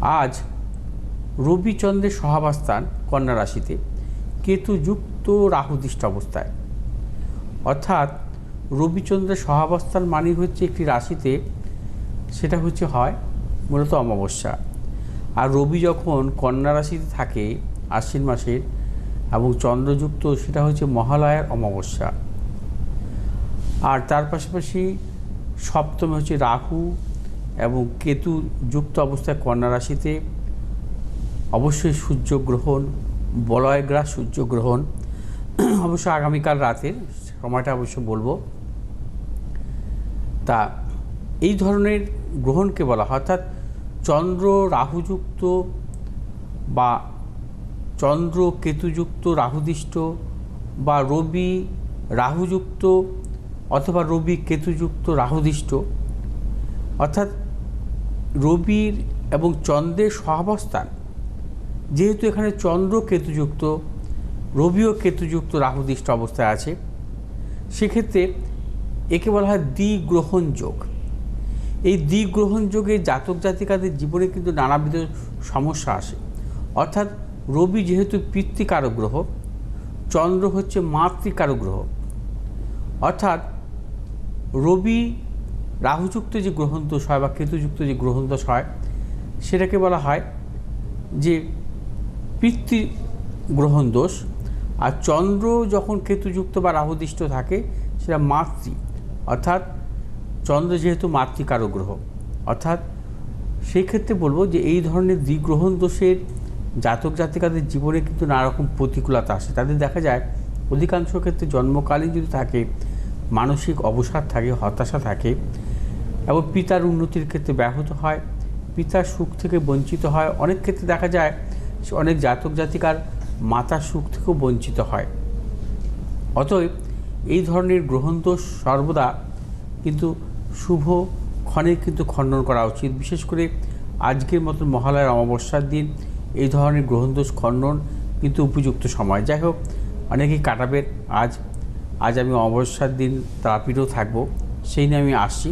আজ রবিচন্দ্রের সহাবস্থান কন্যা রাশিতে কেতুযুক্ত রাহুদৃষ্ট অবস্থায়। অর্থাৎ রবিচন্দ্রের সহাবস্থান মানে হচ্ছে একটি রাশিতে, সেটা হচ্ছে হয় মূলত অমাবস্যা। আর রবি যখন কন্যা রাশিতে থাকে আশ্বিন মাসের এবং চন্দ্রযুক্ত, সেটা হচ্ছে মহালয়ার অমাবস্যা। আর তার পাশাপাশি সপ্তমে হচ্ছে রাহু এবং কেতু যুক্ত অবস্থায় কন্যা রাশিতে, অবশ্যই সূর্যগ্রহণ বলয়গ্রাস সূর্যগ্রহণ। অবশ্য আগামীকাল রাতের সময়টা অবশ্য বলব। তা এই ধরনের গ্রহণকে বলা অর্থাৎ চন্দ্র রাহুযুক্ত বা চন্দ্র কেতুযুক্ত রাহুদিষ্ট বা রবি রাহুযুক্ত অথবা রবি কেতুযুক্ত রাহুদিষ্ট, অর্থাৎ রবির এবং চন্দ্রের সহাবস্থান। যেহেতু এখানে চন্দ্র কেতুযুক্ত, রবিও কেতুযুক্ত রাহুদিষ্ট অবস্থায় আছে, সেক্ষেত্রে একে বলা হয় দ্বিগ্রহণ যোগ। এই দ্বিগ্রহণ যোগে জাতক জাতিকাদের জীবনে কিন্তু নানাবিধ সমস্যা আসে। অর্থাৎ রবি যেহেতু পিতৃকারক গ্রহ, চন্দ্র হচ্ছে মাতৃকারক গ্রহ। অর্থাৎ রবি রাহুযুক্ত যে গ্রহণ দোষ হয় বা কেতুযুক্ত যে গ্রহণ দোষ হয় সেটাকে বলা হয় যে পিতৃ গ্রহণ দোষ আর চন্দ্র যখন কেতুযুক্ত বা রাহুদিষ্ট থাকে, সেটা মাতৃ। অর্থাৎ চন্দ্র যেহেতু মাতৃকারক গ্রহ। অর্থাৎ সেই ক্ষেত্রে বলব যে এই ধরনের দ্বিগ্রহণ দোষের জাতক জাতিকাদের জীবনে কিন্তু নানা রকম প্রতিকূলতা আসে। তাদের দেখা যায়, অধিকাংশ ক্ষেত্রে জন্মকালীন যদি থাকে, মানসিক অবসাদ থাকে, হতাশা থাকে এবং পিতার উন্নতির ক্ষেত্রে ব্যাহত হয়। পিতার সুখ থেকে বঞ্চিত হয়। অনেক ক্ষেত্রে দেখা যায়, অনেক জাতক জাতিকার মাতার সুখ থেকেও বঞ্চিত হয়। অতএব এই ধরনের গ্রহণ সর্বদা কিন্তু শুভ ক্ষণে কিন্তু খণ্ডন করা উচিত। বিশেষ করে আজকের মতো মহালয়ার অমাবস্যার দিন এই ধরনের গ্রহণ দোষ খণ্ডন কিন্তু উপযুক্ত সময়। যাই হোক, অনেকেই কাটাবেন। আজ আজ আমি অমাবস্যার দিন তারাপীঠেও থাকব। সেই নিয়ে আমি আসছি।